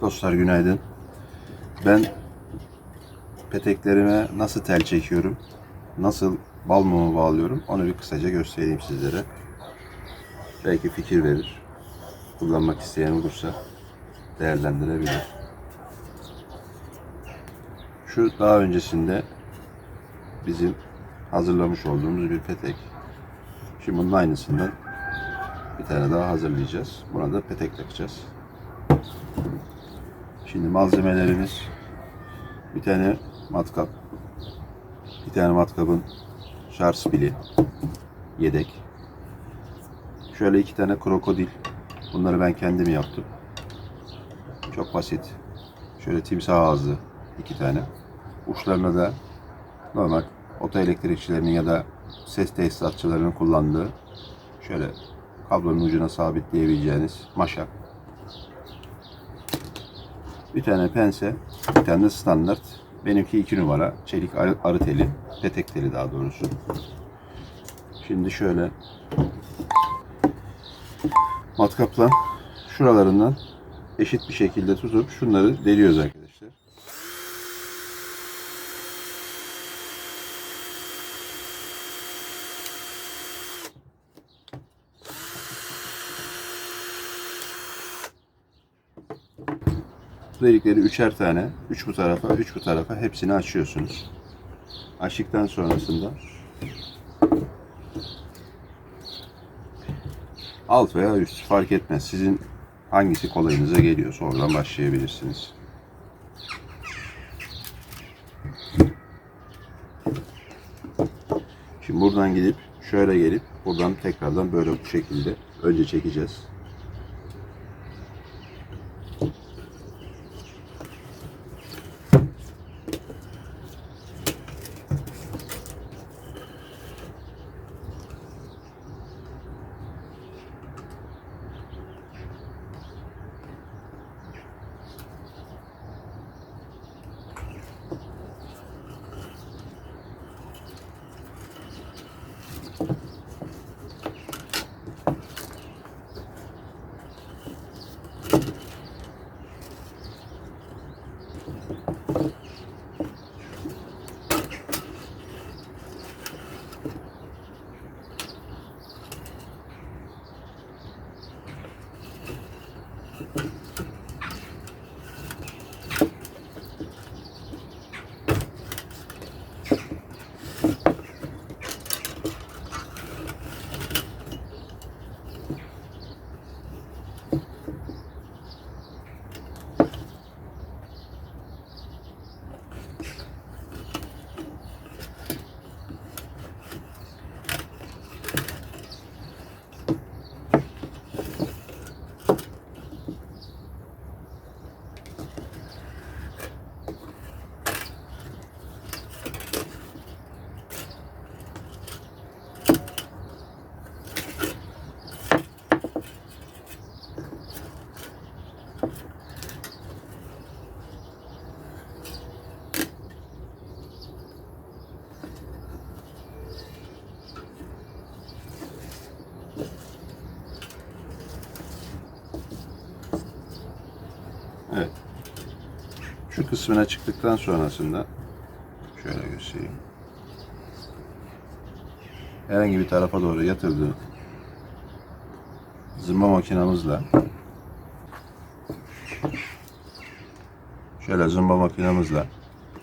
Dostlar günaydın. Ben peteklerime nasıl tel çekiyorum, nasıl bal mumu bağlıyorum onu bir kısaca göstereyim sizlere. Belki fikir verir. Kullanmak isteyen olursa değerlendirebilir. Şu daha öncesinde bizim hazırlamış olduğumuz bir petek. Şimdi bunun aynısından bir tane daha hazırlayacağız. Buna da petek takacağız. Şimdi malzemelerimiz bir tane matkap, bir tane matkapın şarj pili, yedek. Şöyle iki tane krokodil. Bunları ben kendim yaptım. Çok basit. Şöyle timsah ağzı iki tane. Uçlarına da normal oto elektrikçilerinin ya da ses tesisatçılarının kullandığı şöyle kablonun ucuna sabitleyebileceğiniz maşa. Bir tane pense, bir tane de standart. Benimki iki numara. Çelik arı, arı teli, petek teli daha doğrusu. Şimdi şöyle matkapla şuralarından eşit bir şekilde tutup şunları deliyoruz arkadaşlar. Bu delikleri üçer tane, üç bu tarafa, üç bu tarafa hepsini açıyorsunuz. Açtıktan sonrasında alt veya üst fark etmez. Sizin hangisi kolayınıza geliyorsa oradan başlayabilirsiniz. Şimdi buradan gidip şöyle gelip buradan tekrardan böyle bu şekilde önce çekeceğiz. Evet. Şu kısmına çıktıktan sonrasında şöyle göstereyim. Herhangi bir tarafa doğru yatırdığı zımba makinamızla şöyle zımba makinamızla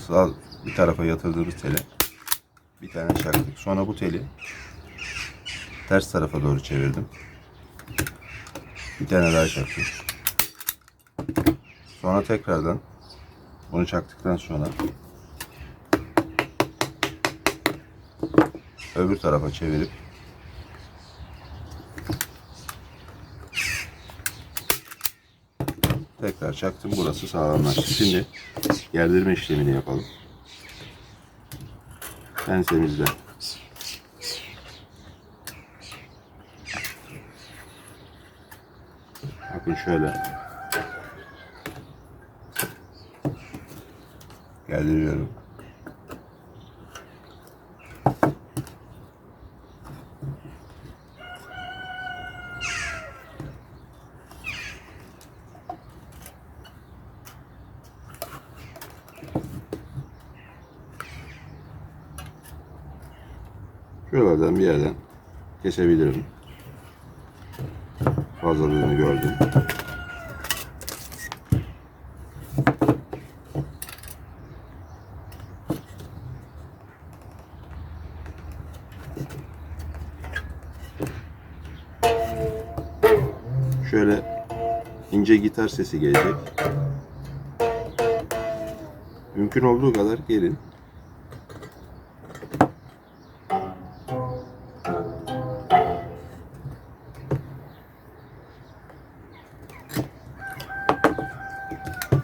sağ bir tarafa yatırdığımız teli bir tane çaktık. Sonra bu teli ters tarafa doğru çevirdim. Bir tane daha çaktım. Sonra tekrardan bunu çaktıktan sonra öbür tarafa çevirip tekrar çaktım. Burası sağlamlaştı. Şimdi gerdirme işlemini yapalım. Pensemizle bakın şöyle Geliyorum. Şuralardan bir yerden kesebilirim. Fazlalığını gördüm. Şöyle ince gitar sesi gelecek. Mümkün olduğu kadar gelin.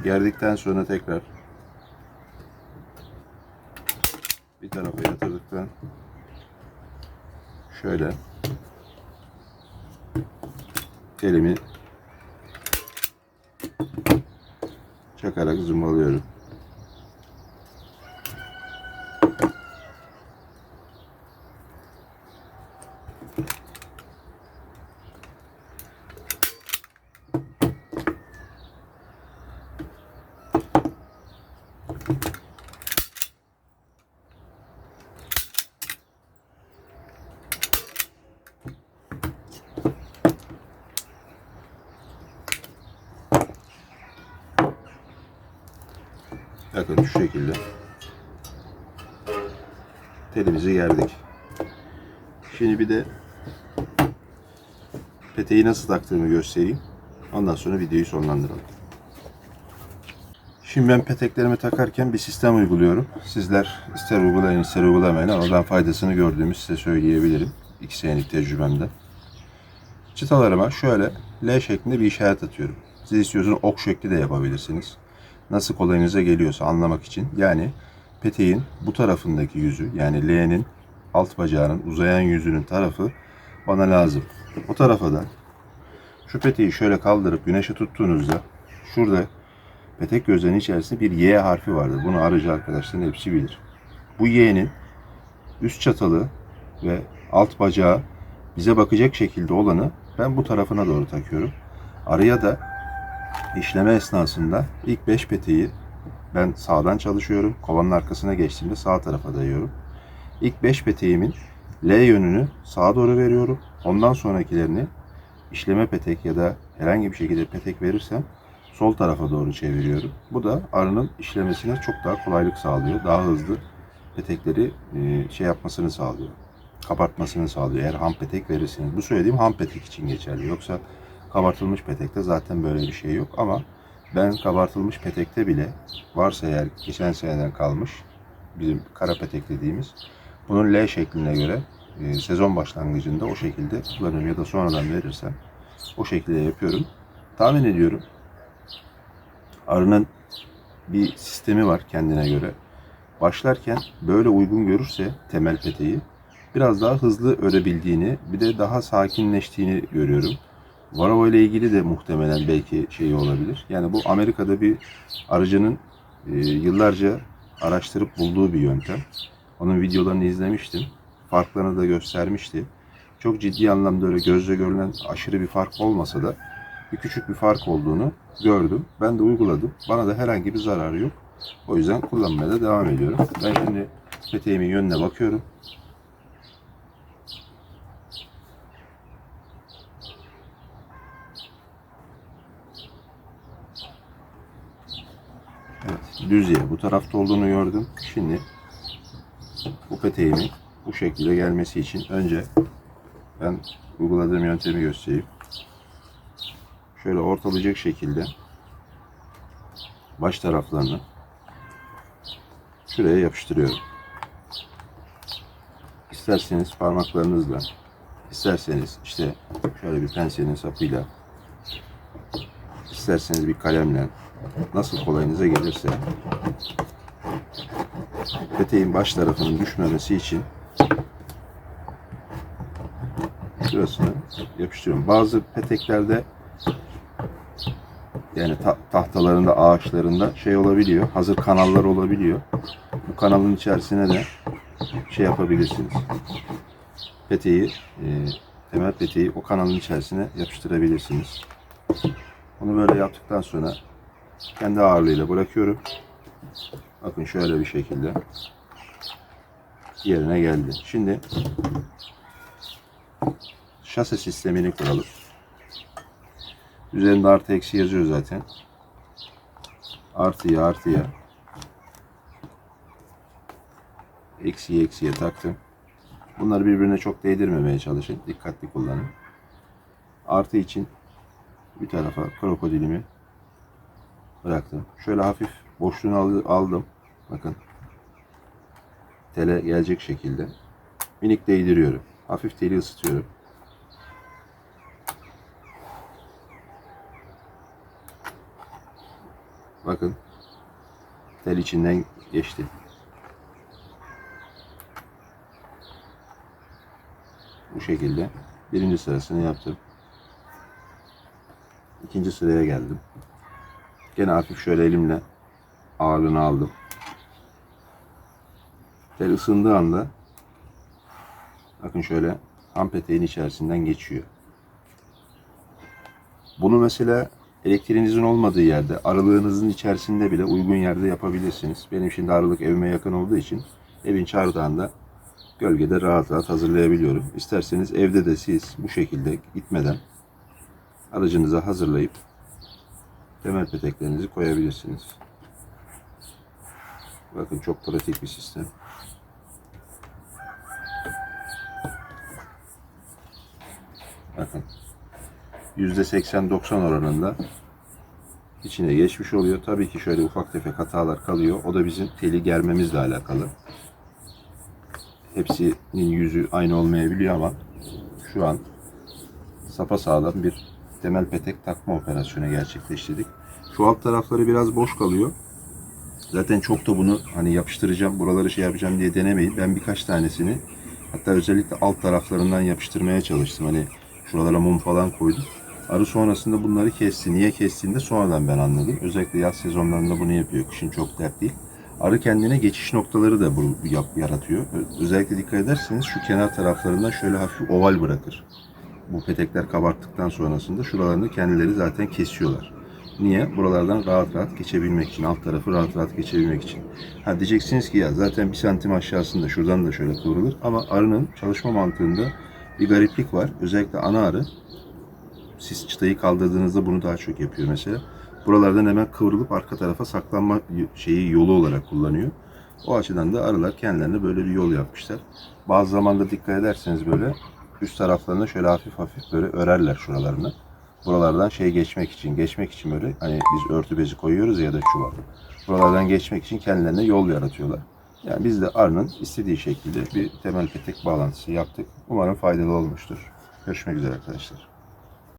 Gerdikten sonra tekrar bir tarafa yatırdıktan şöyle elimi çakarak zımbalıyorum. Bakın şu şekilde telimizi gerdik. Şimdi bir de peteği nasıl taktığımı göstereyim. Ondan sonra videoyu sonlandıralım. Şimdi ben peteklerimi takarken bir sistem uyguluyorum. Sizler ister uygulayın ister uygulamayın ama faydasını gördüğümü size söyleyebilirim. İki senelik tecrübemde. Çıtalarıma şöyle L şeklinde bir işaret atıyorum. Siz istiyorsanız ok şekli de yapabilirsiniz. Nasıl kolayınıza geliyorsa anlamak için. Yani peteğin bu tarafındaki yüzü yani L'nin alt bacağının uzayan yüzünün tarafı bana lazım. O tarafa da şu peteği şöyle kaldırıp güneşe tuttuğunuzda şurada petek gözlerinin içerisinde bir Y harfi vardır. Bunu arıcı arkadaşların hepsi bilir. Bu Y'nin üst çatalı ve alt bacağı bize bakacak şekilde olanı ben bu tarafına doğru takıyorum. Araya da işleme esnasında ilk 5 peteği ben sağdan çalışıyorum. Kovanın arkasına geçtiğimde sağ tarafa dayıyorum. İlk 5 peteğimin L yönünü sağa doğru veriyorum. Ondan sonrakilerini işleme petek ya da herhangi bir şekilde petek verirsem sol tarafa doğru çeviriyorum. Bu da arının işlemesine çok daha kolaylık sağlıyor. Daha hızlı petekleri e, şey yapmasını sağlıyor. Kabartmasını sağlıyor. Eğer ham petek verirseniz. Bu söylediğim ham petek için geçerli. Yoksa kabartılmış petekte zaten böyle bir şey yok ama ben kabartılmış petekte bile varsa eğer geçen seneden kalmış bizim kara petek dediğimiz bunun L şekline göre e, sezon başlangıcında o şekilde kullanıyorum ya da sonradan verirsem o şekilde yapıyorum. Tahmin ediyorum arının bir sistemi var kendine göre. Başlarken böyle uygun görürse temel peteği biraz daha hızlı örebildiğini bir de daha sakinleştiğini görüyorum. Varroa ile ilgili de muhtemelen belki şeyi olabilir. Yani bu Amerika'da bir arıcının e, yıllarca araştırıp bulduğu bir yöntem. Onun videolarını izlemiştim. Farklarını da göstermişti. Çok ciddi anlamda öyle gözle görülen aşırı bir fark olmasa da bir küçük bir fark olduğunu gördüm. Ben de uyguladım. Bana da herhangi bir zararı yok. O yüzden kullanmaya da devam ediyorum. Ben şimdi peteğimin yönüne bakıyorum. Evet, düz yere bu tarafta olduğunu gördüm. Şimdi bu peteğimin bu şekilde gelmesi için önce ben uyguladığım yöntemi göstereyim. Şöyle ortalayacak şekilde baş taraflarını şuraya yapıştırıyorum. İsterseniz parmaklarınızla, isterseniz işte şöyle bir penselin sapıyla, isterseniz bir kalemle nasıl kolayınıza gelirse peteğin baş tarafının düşmemesi için şurasını yapıştırıyorum. Bazı peteklerde yani ta- tahtalarında, ağaçlarında şey olabiliyor. Hazır kanallar olabiliyor. Bu kanalın içerisine de şey yapabilirsiniz. Peteği, e, temel peteği o kanalın içerisine yapıştırabilirsiniz. Onu böyle yaptıktan sonra kendi ağırlığıyla bırakıyorum. Bakın şöyle bir şekilde. yerine geldi. Şimdi şase sistemini kuralım. Üzerinde artı eksi yazıyor zaten. Artıya artıya. Eksiye eksiye taktım. Bunları birbirine çok değdirmemeye çalışın. Dikkatli kullanın. Artı için bir tarafa krokodilimi bıraktım. Şöyle hafif boşluğunu al- aldım. Bakın. Tele gelecek şekilde. Minik değdiriyorum. Hafif teli ısıtıyorum. Bakın. Tel içinden geçti. Bu şekilde birinci sırasını yaptım. İkinci sıraya geldim. Gene hafif şöyle elimle ağırlığını aldım. Tel ısındığı anda bakın şöyle ham peteğin içerisinden geçiyor. Bunu mesela elektriğinizin olmadığı yerde, aralığınızın içerisinde bile uygun yerde yapabilirsiniz. Benim şimdi aralık evime yakın olduğu için evin çardağında gölgede rahat rahat hazırlayabiliyorum. İsterseniz evde de siz bu şekilde gitmeden aracınıza hazırlayıp temel peteklerinizi koyabilirsiniz. Bakın çok pratik bir sistem. Bakın %80-90 oranında içine geçmiş oluyor. Tabii ki şöyle ufak tefek hatalar kalıyor. O da bizim teli germemizle alakalı. Hepsinin yüzü aynı olmayabiliyor ama şu an sapasağlam bir temel petek takma operasyonu gerçekleştirdik. Şu alt tarafları biraz boş kalıyor. Zaten çok da bunu hani yapıştıracağım, buraları şey yapacağım diye denemeyin. Ben birkaç tanesini hatta özellikle alt taraflarından yapıştırmaya çalıştım. Hani şuralara mum falan koydum. Arı sonrasında bunları kesti. Niye kestiğini de sonradan ben anladım. Özellikle yaz sezonlarında bunu yapıyor. Kışın çok dert değil. Arı kendine geçiş noktaları da bu yaratıyor. Özellikle dikkat ederseniz şu kenar taraflarından şöyle hafif oval bırakır. Bu petekler kabarttıktan sonrasında şuralarını kendileri zaten kesiyorlar. Niye? Buralardan rahat rahat geçebilmek için. Alt tarafı rahat rahat geçebilmek için. Ha diyeceksiniz ki ya zaten bir santim aşağısında şuradan da şöyle kıvrılır. Ama arının çalışma mantığında bir gariplik var. Özellikle ana arı siz çıtayı kaldırdığınızda bunu daha çok yapıyor mesela. Buralardan hemen kıvrılıp arka tarafa saklanma şeyi yolu olarak kullanıyor. O açıdan da arılar kendilerine böyle bir yol yapmışlar. Bazı zamanda dikkat ederseniz böyle üst taraflarına şöyle hafif hafif böyle örerler şuralarını. Buralardan şey geçmek için, geçmek için böyle hani biz örtü bezi koyuyoruz ya da çuval. Buralardan geçmek için kendilerine yol yaratıyorlar. Yani biz de arının istediği şekilde bir temel petek bağlantısı yaptık. Umarım faydalı olmuştur. Görüşmek üzere arkadaşlar.